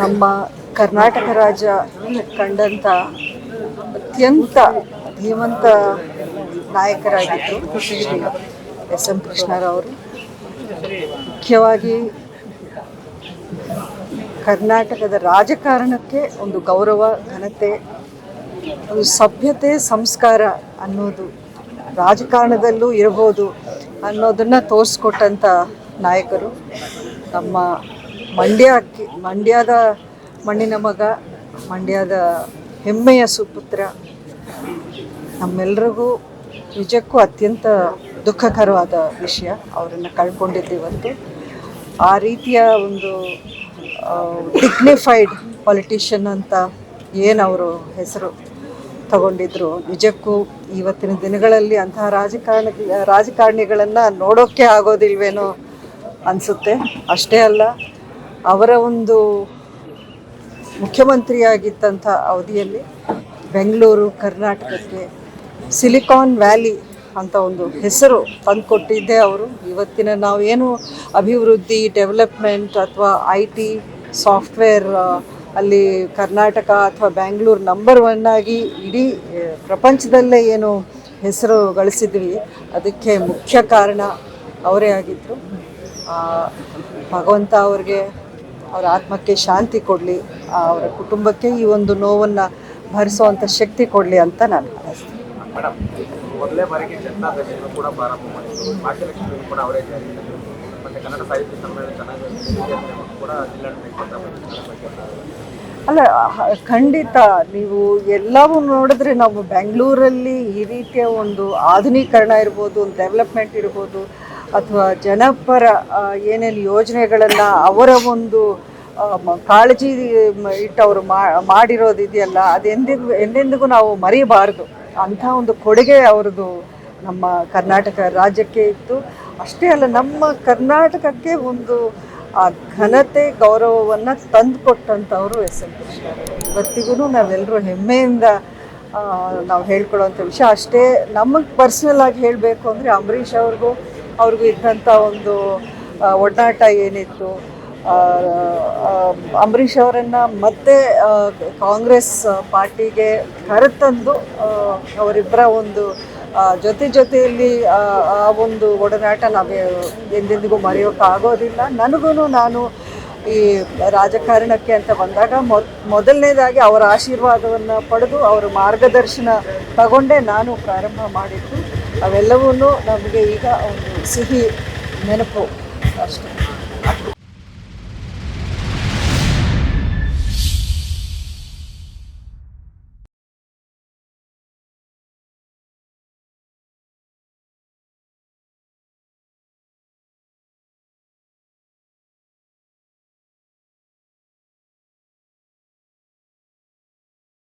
ನಮ್ಮ ಕರ್ನಾಟಕ ರಾಜ್ಯ ಕಂಡಂಥ ಅತ್ಯಂತ ಧೀಮಂತ ನಾಯಕರಾಗಿದ್ದರು ಶ್ರೀ ಎಸ್ ಎಂ ಕೃಷ್ಣರವರು ಮುಖ್ಯವಾಗಿ ಕರ್ನಾಟಕದ ರಾಜಕಾರಣಕ್ಕೆ ಒಂದು ಗೌರವ, ಘನತೆ, ಒಂದು ಸಭ್ಯತೆ, ಸಂಸ್ಕಾರ ಅನ್ನೋದು ರಾಜಕಾರಣದಲ್ಲೂ ಇರ್ಬೋದು ಅನ್ನೋದನ್ನು ತೋರಿಸ್ಕೊಟ್ಟಂಥ ನಾಯಕರು ನಮ್ಮ ಮಂಡ್ಯಕ್ಕೆ ಮಂಡ್ಯದ ಮಣ್ಣಿನ ಮಗ, ಮಂಡ್ಯದ ಹೆಮ್ಮೆಯ ಸುಪುತ್ರ. ನಮ್ಮೆಲ್ರಿಗೂ ನಿಜಕ್ಕೂ ಅತ್ಯಂತ ದುಃಖಕರವಾದ ವಿಷಯ ಅವರನ್ನು ಕಳ್ಕೊಂಡಿದ್ದೀವತ್ತು ಆ ರೀತಿಯ ಒಂದು ಡಿಗ್ನಿಫೈಡ್ ಪೊಲಿಟಿಷಿಯನ್ ಅಂತ ಏನು ಅವರು ಹೆಸರು ತಗೊಂಡಿದ್ರು. ನಿಜಕ್ಕೂ ಇವತ್ತಿನ ದಿನಗಳಲ್ಲಿ ಅಂತಹ ರಾಜಕಾರಣ, ರಾಜಕಾರಣಿಗಳನ್ನು ನೋಡೋಕ್ಕೆ ಆಗೋದಿಲ್ವೇನೋ ಅನಿಸುತ್ತೆ. ಅಷ್ಟೇ ಅಲ್ಲ ಅವರ ಒಂದು ಮುಖ್ಯಮಂತ್ರಿಯಾಗಿದ್ದಂಥ ಅವಧಿಯಲ್ಲಿ ಬೆಂಗಳೂರು, ಕರ್ನಾಟಕಕ್ಕೆ ಸಿಲಿಕಾನ್ ವ್ಯಾಲಿ ಅಂತ ಒಂದು ಹೆಸರು ತಂದುಕೊಟ್ಟಿದ್ದೇ ಅವರು. ಇವತ್ತಿನ ನಾವು ಏನು ಅಭಿವೃದ್ಧಿ, ಡೆವಲಪ್ಮೆಂಟ್ ಅಥವಾ ಐ ಟಿ ಸಾಫ್ಟ್ವೇರ್ ಅಲ್ಲಿ ಕರ್ನಾಟಕ ಅಥವಾ ಬ್ಯಾಂಗ್ಳೂರು ನಂಬರ್ ಒನ್ ಆಗಿ ಇಡೀ ಪ್ರಪಂಚದಲ್ಲೇ ಏನು ಹೆಸರು ಗಳಿಸಿದ್ವಿ, ಅದಕ್ಕೆ ಮುಖ್ಯ ಕಾರಣ ಅವರೇ ಆಗಿದ್ದರು ಭಗವಂತ ಅವ್ರಿಗೆ ಅವರ ಆತ್ಮಕ್ಕೆ ಶಾಂತಿ ಕೊಡಲಿ ಅವರ ಕುಟುಂಬಕ್ಕೆ ಈ ಒಂದು ನೋವನ್ನು ಭರಿಸುವಂಥ ಶಕ್ತಿ ಕೊಡಲಿ ಅಂತ ನಾನು ಮೊದಲೇ ಬಾರಿಗೆ ಜನತಾ ದರ್ಶನ ಕೂಡ ಪ್ರಾರಂಭ ಮಾಡಿದ್ರು. ಭಾಗ್ಯಲಕ್ಷ್ಮಿ ಕೂಡ ಅವರೇ ಜಾರಿ ಮಾಡಿದ್ರು. ಮತ್ತೆ ಕನ್ನಡ ಸಾಹಿತ್ಯ ಸಮ್ಮೇಳನ ಚೆನ್ನಾಗಿ ಕೂಡ ಜಿಲ್ಲಾಡಳಿತ ಅಲ್ಲ ಖಂಡಿತ ನೀವು ಎಲ್ಲವೂ ನೋಡಿದ್ರೆ ನಾವು ಬೆಂಗಳೂರಲ್ಲಿ ಈ ರೀತಿಯ ಒಂದು ಆಧುನೀಕರಣ ಇರ್ಬೋದು ಒಂದು ಡೆವಲಪ್ಮೆಂಟ್ ಇರ್ಬೋದು ಅಥವಾ ಜನಪರ ಏನೇನು ಯೋಜನೆಗಳನ್ನು ಅವರ ಒಂದು ಕಾಳಜಿ ಇಟ್ಟು ಅವರು ಮಾಡಿರೋದಿದೆಯಲ್ಲ ಅದೆಂದಿಗೂ ಎಂದೆಂದಿಗೂ ನಾವು ಮರಿಬಾರ್ದು. ಅಂಥ ಒಂದು ಕೊಡುಗೆ ಅವ್ರದ್ದು ನಮ್ಮ ಕರ್ನಾಟಕ ರಾಜ್ಯಕ್ಕೆ ಇತ್ತು. ಅಷ್ಟೇ ಅಲ್ಲ, ನಮ್ಮ ಕರ್ನಾಟಕಕ್ಕೆ ಒಂದು, ಆ, ಘನತೆ, ಗೌರವವನ್ನು ತಂದುಕೊಟ್ಟಂಥವ್ರು ಎಸ್ ಎಲ್ ಕೃಷ್ಣ ಇವತ್ತಿಗೂ ನಾವೆಲ್ಲರೂ ಹೆಮ್ಮೆಯಿಂದ ನಾವು ಹೇಳ್ಕೊಳ್ಳೋವಂಥ ವಿಷಯ ಅಷ್ಟೇ. ನಮಗೆ ಪರ್ಸ್ನಲ್ ಆಗಿ ಹೇಳಬೇಕು ಅಂದರೆ ಅಂಬರೀಷ್ ಅವ್ರಿಗೂ ಅವ್ರಿಗೂ ಇದ್ದಂಥ ಒಂದು ಒಡನಾಟ ಏನಿತ್ತು ಅಂಬರೀಷ್ ಅವರನ್ನು ಮತ್ತೆ ಕಾಂಗ್ರೆಸ್ ಪಾರ್ಟಿಗೆ ಕರೆತಂದು ಅವರಿಬ್ಬರ ಒಂದು ಜೊತೆ ಜೊತೆಯಲ್ಲಿ, ಆ ಒಂದು ಒಡನಾಟ ನಾವು ಎಂದೆಂದಿಗೂ ಮರೆಯೋಕ್ಕಾಗೋದಿಲ್ಲ ನನಗೂ ನಾನು ಈ ರಾಜಕಾರಣಕ್ಕೆ ಅಂತ ಬಂದಾಗ ಮೊದ್, ಮೊದಲನೇದಾಗಿ ಅವರ ಆಶೀರ್ವಾದವನ್ನು ಪಡೆದು, ಅವರ ಮಾರ್ಗದರ್ಶನ ತಗೊಂಡೇ ನಾನು ಪ್ರಾರಂಭ ಮಾಡಿದ್ದು. ಅವೆಲ್ಲವೂ ನಮಗೆ ಈಗ ಒಂದು ಸಿಹಿ ನೆನಪು ಅಷ್ಟೇ.